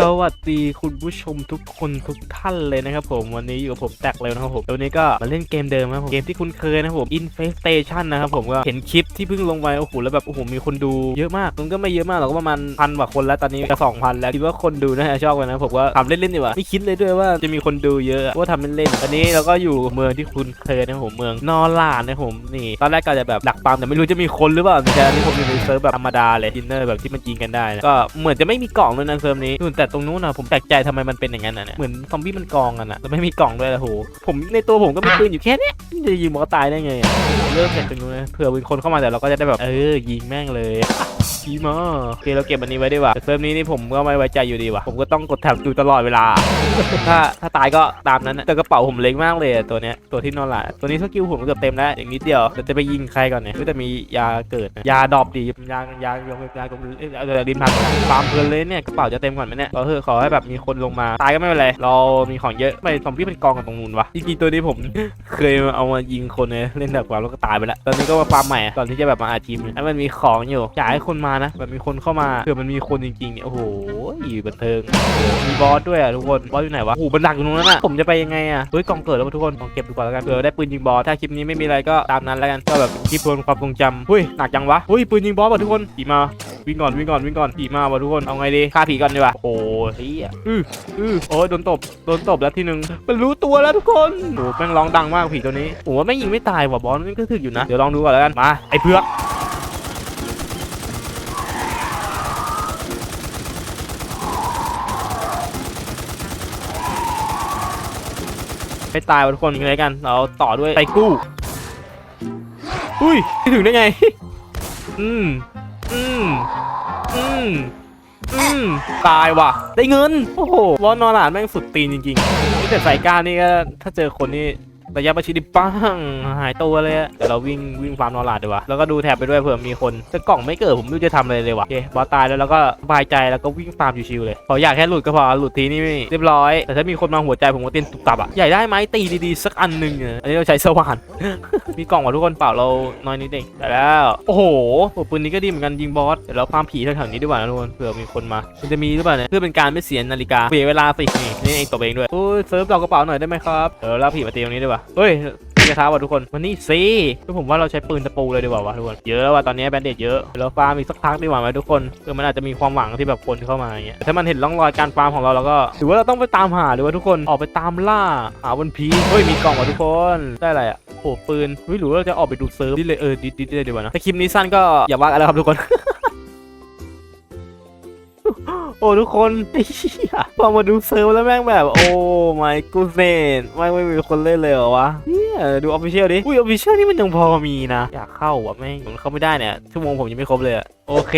สวัสดีคุณผู้ชมทุกคนทุกท่านเลยนะครับผมวันนี้อยู่กับผมแตกเร็วนะครับผมวันนี้ก็มาเล่นเกมเดิมนะครับผมเกมที่คุณเคยนะครับผม Infestation นะครับผมก็เห็นคลิปที่เพิ่งลงไปโอ้โหแล้วแบบโอ้โหมีคนดูเยอะมากมันก็ไม่เยอะมากหรอกก็ประมาณพันกว่าคนแล้วตอนนี้จะสองพันแล้วคิดว่าคนดูน่าจะชอบกันนะผมก็ทำเล่นๆดีกว่าไม่คิดเลยด้วยว่าจะมีคนดูเยอะว่าทำเล่นๆตอนนี้เราก็อยู่เมืองที่คุณเคยนะครับผมเมืองนอร์ลานนะครับผมนี่ตอนแรกก็จะแบบดักปามแต่ไม่รู้จะมีคนหรือเปล่าแต่อันนี้ผมอยู่ในเซิร์ฟแบบธรรมดาเลยดินเนอร์แบบที่มันยิงกันได้นะก็เหมือนจะไม่มีกล่องเลยนะเซิร์ฟนี้นู่แต่ตรงนู้นนะผมแปลกใจทำไมมันเป็นอย่างนั้นนะเนี่ยเหมือนซอมบี้มันกองกันอะแล้วไม่มีกล่องด้วยล่ะโหผมในตัวผมก็มีปืนอยู่แค่เนี้ยจะยิงหมอตายได้ไงอะเริ่มจากตรงนู้นนะเผื่อมีคนเข้ามาแต่เราก็จะได้แบบเออยิงแม่งเลย ดีมาโอเคเราเก็บอันนี้ไว้ดีกว่าแต่เซิร์ฟนี้นี่ผมก็ไม่ไว้ใจอยู่ดีว่ะผมก็ต้องกดแท็บดูตลอดเวลา ถ้าถ้าตายก็ตามนั้นนะแต่กระเป๋าผมเล็กมากเลยอะตัวเนี้ยตัวที่นอนหละตัวนี้สกิลผมเกือบเต็มแล้วอีกนิดเดียวเราจะไปยิงใครก่อนเนี่ยก็จะมียาเกิดนะยาดอปดียายายงยากเอ้ยเอาแต่ดินพันฟาร์มเพลินเลยเนี่ยกระเป๋าจะเต็มก่อนไหมเนี่ยก็คือขอให้แบบมีคนลงมาตายก็ไม่เป็นไรเรามีของเยอะไม่ซอมบี้เป็นกองกันตรงนู้นวะจริงๆตัวนี้ผม เคยเอามายิงคนเลยเล่นแบบกว่าแล้วก็ตายไปแล้วตอนนี้ก็มาฟาร์มใหม่ก่อนที่จะแบบมาอาทีมให้มันมีของอยู่อยากให้คนมานะ แบบมีคนเข้ามาเผื่อมันมีคนจริงๆเนี่ยโอ้โหบันเทิงมีบอสด้วยอะทุกคนบอสอยู่ไหนวะโอ้โหมันดักอยู่ตรงนั้นอะผมจะไปยังไงอะเฮ้ยกองเกิดแล้วทุกคนกองเก็บดีกว่าแล้วกันเผื่อได้ปืนยิงบอสถ้าคลิปนี้ไม่มีอะไรก็ตามนั้นแล้วกันก็แบบคลิปทวนความทรงจำเฮ้ยหนักจังวะเฮ้ยปืนยิงบอสว่ะทุกคนผีมาวิ่งก่อนวิ่งก่อนวิ่งก่อนผีมาว่ะทุกคนเอาไงดีฆ่าผีก่อนดีกว่าโอ้ยเฮียอืออือโอ้ยโดนตบโดนตบแล้วทีหนึ่งมันรู้ตัวแล้วทุกคนโอ้แม่งร้องดังมากผีตัวนี้ผมว่าไม่งยิงไม่ตายว่ะบอสมันก็ถึกอยู่นะเดี๋ยวลองดูก่อนแล้วกันมาไอ้เพือก ไปตายทุกคนยังไงกัน เราต่อด้วยไตกู้ อุ้ยไม่ถึงได้ไง อืม อืม อืม อืม ตายว่ะ ได้เงิน โอ้โหวอนนอนหลานแม่งสุดตีนจริงๆแต่สายการนี่ก็ถ้าเจอคนนี่ ระยะประชิดนี่ปังหายตัวเลยอะเดี๋ยวเราวิ่งวิ่งฟาร์มนอนหลาดดีกว่าแล้วก็ดูแถบไปด้วยเผื่อมีคนแต่กล่องไม่เกิดผมไม่รู้จะทำอะไรเลยว่ะโอเคบอสตายแล้วเราก็บายใจแล้วก็วิ่งฟาร์มชิวๆเลยขออยากแค่หลุดก็พอหลุดทีนี่เรียบร้อย แต่ถ้ามีคนมาหัวใจผมก็เต้นตุบตับอะใหญ่ได้ไหมตีดีๆสักอันหนึ่งอ,อันนี้เราใช้สว่านมีกล่องว่ะทุกคนเปล่าเราน้อยนิดเองแต่แล้วโอ้โหปืนนี้ก็ดีเหมือนกันยิงบอสเดี๋ยวเราฟาร์มผีแถวๆนี้ดีกว่านะทุกคนเผื่อมีคนมามันจะมีหรือเปล่าเนี่ยเพื่อเป็นการไม่เสียนาฬิกาเสียเวลาสินี่นี่เองตบเองด้วยโอ้ยเซิร์ฟเรากระเป๋าหน่อยได้ไหมครับเดี๋ยวเราผีมาตีตรงนี้ดีกว่าเฮ้ยนี่กระทะว่ะทุกคนมันนี่สิคือผมว่าเราใช้ปืนตะปูเลยดีกว่าวะทุกคนเยอะว่ะตอนนี้แบนเดจเยอะเดี๋ยวเราฟาร์มอีกสักพักดีกว่าไหมทุกคนเพื่อมันอาจจะมีความหวังที่แบบคนเข้ามาอย่างเงี้ยถ้ามันเห็นร่องรอยการฟาร์มของเราเราก็ถือว่าเราต้องไปตามหาหรือว่าทุกคนออกไปตามล่าหาวันพีเฮ้ยมีกล่องว่ะทุกคนได้อะไรอะโอ้โหปืนเฮ้ยหรือว่าเราจะออกไปดูเซิร์ฟดิเลยเออดิดดิดเลยดีกว่านะถ้าคลิปนี้สั้นก็อย่าว่ากันแล้วครับทุกคน โอ้ทุกคนไอ้เหี้ยพอมาดูเซิร์ฟแล้วแม่งแบบ โอ้ my goodness ไม่ไม่มีคนเล่นเลยเหรอวะเนี่ยดูออฟฟิเชียลดิ อุ้ยออฟฟิเชียลนี่มันยังพอมีนะ อยากเข้าอะแม่งมันเข้าไม่ได้เนี่ย ชั่วโมงผมยังไม่ครบเลยอะโอเค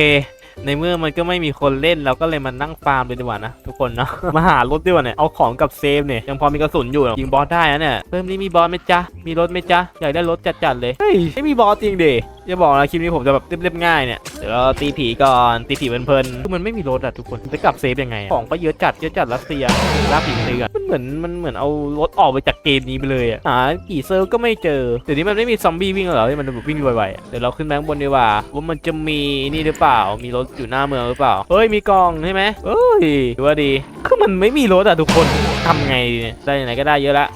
ในเมื่อมันก็ไม่มีคนเล่นเราก็เลยมานั่งฟาร์มเลยดีกว่านะทุกคนเนาะ มาหารถดีกว่าเนี่ย เอาของกับเซฟเนี่ยยังพอมีกระสุนอยู่นะยิงบอสได้นะเนี่ยเพิ่มนี้มีบอสไหมจ๊ะ มีรถไหมจ๊ะ อยากได้รถจัดๆเลย เฮ้ยไม่มีบอสจริงดิ จะบอกนะคลิปนี้ผมจะแบบเรียบๆง่ายเนี่ย เดี๋ยวเราตีผีก่อน ตีผีเพลินๆคือมันไม่มีรถอะทุกคนจะกลับเซฟยังไงอะของก็เยอะจัด เยอะจัดรัสเซียล่าผีเตือนมันเหมือนมันเหมือนเอารถออกไปจากเกมนี้ไปเลยอะหากี่เซิร์ฟก็ไม่เจอ เดี๋ยวนี้มันไม่มีซอมบี้วิ่งแล้วเหรอที่มันแบบวิ่งไวๆอะเดี๋ยวเราขึ้นแบงค์บนดีกว่า ว่ามันจะมีนี่หรือเปล่า มีรถอยู่หน้าเมืองหรือเปล่า เฮ้ย มีกองใช่ไหมเฮ้ยถือว่าดี คือมันไม่มีรถอะทุกคนทำไงดีเนี่ยได้ไหนก็ได้เยอะละ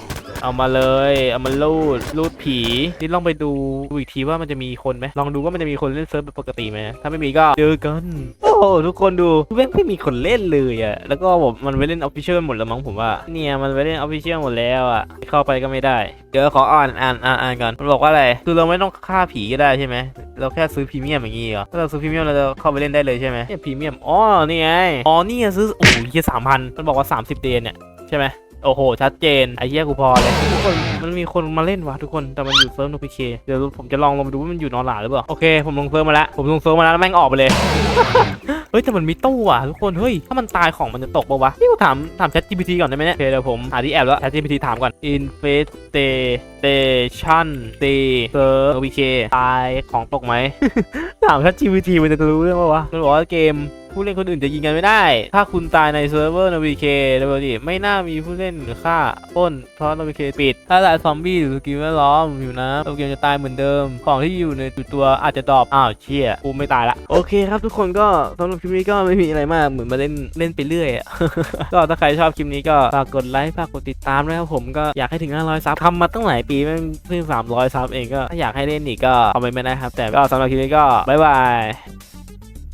เอามาเลย เอามาลูดลูดผี นี่ลองไปดูอีกทีว่ามันจะมีคนไหมลองดูว่ามันจะมีคนเล่นเซิร์ฟแบบปกติไหมถ้าไม่มีก็เจอกัน โอ้ทุกคนดูแม่งไม่มีคนเล่นเลยอะแล้วก็ผมมันไปเล่นออฟฟิเชียลหมดแล้วมั้งผมว่า เนี่ยมันไปเล่นออฟฟิเชียลหมดแล้วอะเข้าไปก็ไม่ได้ เดี๋ยวขออ่านอ่านอ่านอ่านก่อนมันบอกว่าอะไร คือเราไม่ต้องฆ่าผีก็ได้ใช่ไหมเราแค่ซื้อพรีเมียมอย่างงี้เหรอถ้าเราซื้อพรีเมียมเราจะเข้าไปเล่นได้เลยใช่ไหมเนี่ยพรีเมียม อ๋อ นี่ไง อ๋อ นี่ซื้อ โอ้ยสามพันมันบอกว่า 30 เดนเนี่ยใช่ไหม โอ้โห ชัดเจน ไอ้เหี้ยกูพอเลย ทุกคน มันมีคนมาเล่นวะทุกคน แต่มันอยู่เซิร์ฟโนพิเคเดี๋ยวผมจะลองลงมาดูว่ามันอยู่นอนหลาหรือเปล่า โอเค ผมลงเซิร์ฟมาแล้ว ผมลงเซิร์ฟมาแล้วแม่งออกไปเลย เฮ้ย แต่มันมีตู้อะทุกคน เฮ้ย ถ้ามันตายของมันจะตกปะวะนี่กูถาม ถาม Chat GPT ก่อนได้ไหมเนี่ย โอเค เดี๋ยวผมหาที่แอบแล้ว Chat GPT ถามก่อน infestation d server VK ตายของตกไหม ถาม Chat GPT มันจะรู้เรื่องปะวะ มันบอกว่าเกม ผู้เล่นคนอื่นจะยิงกันไม่ได้ ถ้าคุณตายในเซิร์ฟเวอร์นวีเคเดวดิไม่น่ามีผู้เล่นหรือฆ่าป้นเพราะนวีเคปิด ถ้าหลายซอมบี้หรือสกิลแวดล้อมอยู่นะตัวเกมจะตายเหมือนเดิม ของที่อยู่ในตัวอาจจะดรอปอ้าวเชี่ยกูไม่ตายละ โอเคครับทุกคนก็สำหรับคลิปนี้ก็ไม่มีอะไรมากเหมือนมาเล่นเล่นไปเรื่อยอะก็ถ้าใครชอบคลิปนี้ก็ฝากกดไลค์ฝากกดติดตามด้วยครับผมก็อยากให้ถึง 500 ซับทำมาตั้งหลายปีม่เพิ่ง300 ซับเองก็ถ้าอยากให้เล่นอีกก็คอมเมนต์มาได้ครับ แต่ก็สำหรับคลิปนี้ก็บ๊ายบาย